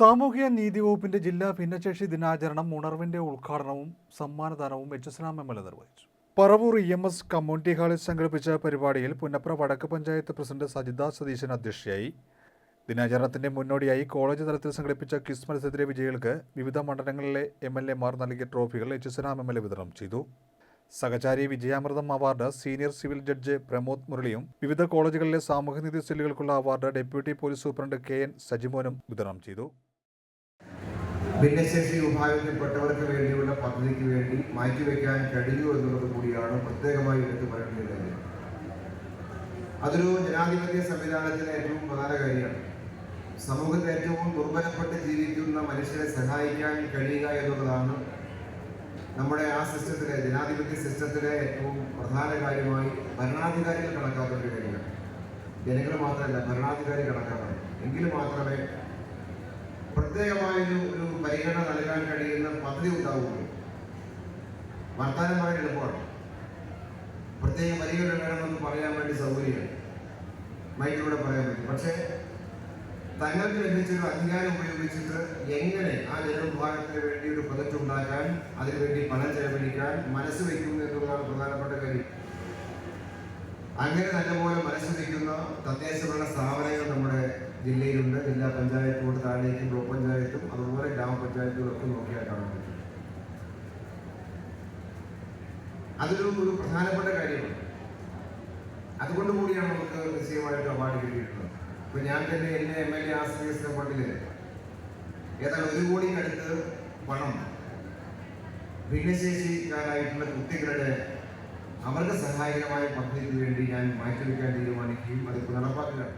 സാമൂഹ്യ നീതി വകുപ്പിന്റെ ജില്ലാ ഭിന്നശേഷി ദിനാചരണം ഉണർവിന്റെ ഉദ്ഘാടനവും സമ്മാനദാനവും H S M L A നിർവഹിച്ചു. Paravur E M S community ഹാളിൽ സംഘടിപ്പിച്ച പരിപാടിയിൽ പുന്നപ്ര വടക്ക് പഞ്ചായത്ത് പ്രസിഡന്റ് സജിത സതീശൻ അധ്യക്ഷയായി. ദിനാചരണത്തിന്റെ മുന്നോടിയായി കോളേജ് തലത്തിൽ സംഘടിപ്പിച്ച ക്വിസ് മത്സരത്തിലെ വിജയികൾക്ക് വിവിധ മണ്ഡലങ്ങളിലെ എം എൽ എമാർ നൽകിയ ട്രോഫികൾ H S M L A വിതരണം ചെയ്തു. സഹചാരി Vijayamritham award senior civil judge Pramod മുരളിയും വിവിധ കോളേജുകളിലെ സാമൂഹ്യനീതി സെല്ലുകൾക്കുള്ള award deputy police superintendent K N സജിമോനും വിതരണം ചെയ്തു. ഭിന്നശേഷി വിഭാഗത്തിൽപ്പെട്ടവർക്ക് വേണ്ടിയുള്ള പദ്ധതിക്ക് വേണ്ടി മാറ്റിവെക്കാൻ കഴിയൂ എന്നുള്ളത് കൂടിയാണ് പ്രത്യേകമായി എടുത്തു പറയേണ്ട കാര്യം. അതൊരു ജനാധിപത്യ സംവിധാനത്തിലെ ഏറ്റവും പ്രധാന കാര്യമാണ്. സമൂഹത്തിൽ ഏറ്റവും ദുർബലപ്പെട്ട് ജീവിക്കുന്ന മനുഷ്യരെ സഹായിക്കാൻ കഴിയുക എന്നുള്ളതാണ് നമ്മുടെ ആ സിസ്റ്റത്തിലെ ജനാധിപത്യ സിസ്റ്റത്തിലെ ഏറ്റവും പ്രധാന കാര്യമായി ഭരണാധികാരികൾ കണക്കാക്കേണ്ട കാര്യമാണ്. ജനങ്ങൾ മാത്രമല്ല ഭരണാധികാരി കണക്കാക്കണം. എങ്കിൽ മാത്രമേ പ്രത്യേകമായൊരു ഒരു പരിഗണന നൽകാൻ കഴിയുന്ന പദ്ധതി ഉണ്ടാവുകയുള്ളൂ. വർത്തമാനം പറയാൻ എളുപ്പമാണ്. പ്രത്യേക പരിഗണന വേണമെന്ന് പറയാൻ വേണ്ടി സൗകര്യമാണ് മൈക്കിലൂടെ പറയാൻ പറ്റും. പക്ഷേ തങ്ങൾക്ക് ലഭിച്ചൊരു അധികാരം ഉപയോഗിച്ചിട്ട് എങ്ങനെ ആ ജനവിഭാഗത്തിന് വേണ്ടി ഒരു പ്രൊജക്റ്റ് ഉണ്ടാക്കാൻ അതിനുവേണ്ടി പണം ചെലവഴിക്കാൻ മനസ്സ് വയ്ക്കുന്നു എന്നുള്ളതാണ് പ്രധാനപ്പെട്ട കാര്യം. അങ്ങനെ നല്ലപോലെ മനസ്സ് വയ്ക്കുന്ന തദ്ദേശഭരണ സ്ഥാപനങ്ങൾ നമ്മുടെ ജില്ലയിലുണ്ട്. ജില്ലാ പഞ്ചായത്തോട് താഴേക്ക് ബ്ലോക്ക് പഞ്ചായത്തും അതുപോലെ ഗ്രാമപഞ്ചായത്തുകളൊക്കെ പറ്റും അതൊരു ഒരു പ്രധാനപ്പെട്ട കാര്യമാണ്. അതുകൊണ്ട് കൂടിയാണ് നമുക്ക് നിശ്ചയമായിട്ട് അവാർഡ് കിട്ടിയിട്ടുള്ളത്. ഇപ്പൊ ഞാൻ തന്നെ എന്നെ എം എൽ എ ആശ്രയിച്ച ഫണ്ടിൽ ഏതാണ്ട് ഒരു കോടിക്കടുത്ത് പണം ഭിന്നശേഷിക്കാരായിട്ടുള്ള കുട്ടികളുടെ അവർക്ക് സഹായകരമായ പദ്ധതിക്ക് വേണ്ടി ഞാൻ മാറ്റിവെക്കാൻ തീരുമാനിക്കുകയും അതിപ്പോൾ നടപ്പാക്കുകയാണ്.